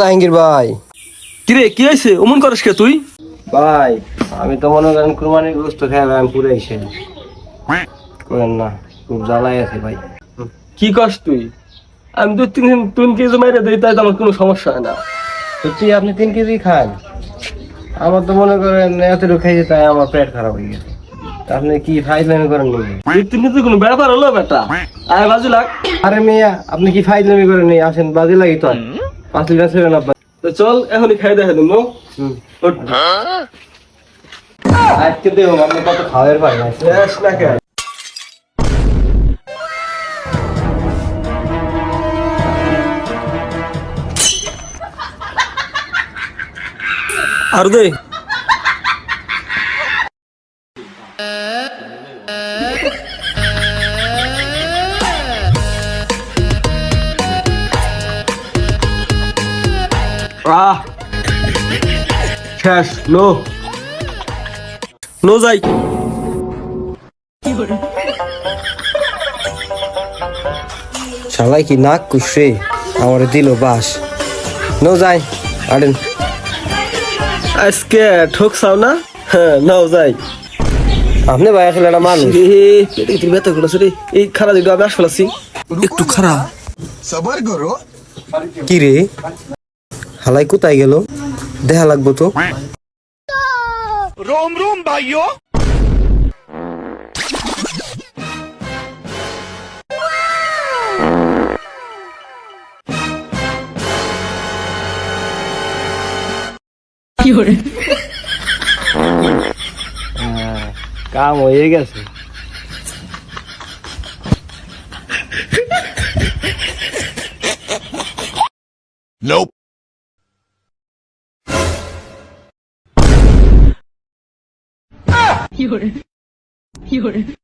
জাহাঙ্গীর ভাই। কিরে কি হয়েছে? অমন করিস কে তুই? ভাই আমি তো মনে করেন কুরবানির গোস্ত খাই আমি পুরো এসে করেন না খুব জ্বালাই আছে ভাই। কি কস তুই? আমি তো তিন তিন কেজি মেরে দিই তাই তো আমার কোনো সমস্যা হয় না। সত্যি আপনি তিন কেজি খান। আমার তো মনে করেন এতটুকু খাইছে তাই আমার পেট খারাপ হয়ে গেছে। আপনি কি ফাইজলামি করেন নি তিন কেজি কোনো ব্যাপার হলো বেটা? আয় বাজু লাগ আরে মেয়া আপনি কি ফাইজলামি করেন নি? আসেন বাজে লাগি তো। পাঁচ লিটার ছিলেন আপনার তো চল এখনই খাই দেখে দেবো। হুম। আজকে দেখুন আপনি কত খাওয়ার পাই না। শেষ না কে আর দে। আহ। শেষ নো যাই। শালাই কি নাক কুসে আমার দিল বাস। নো যাই আরেন। আজকে ঠকছাও না? হ্যাঁ নাও যাই। আপনি ভাই আসলে একটা মানুষ। ব্যথা করেছে রে। এই খারাপ আমি আসলে একটু খারাপ। কি রে? হালাই কোথায় গেল? দেখা লাগবো তো। রোম রোম ভাইও কাম হয়ে গেছে। 有人有人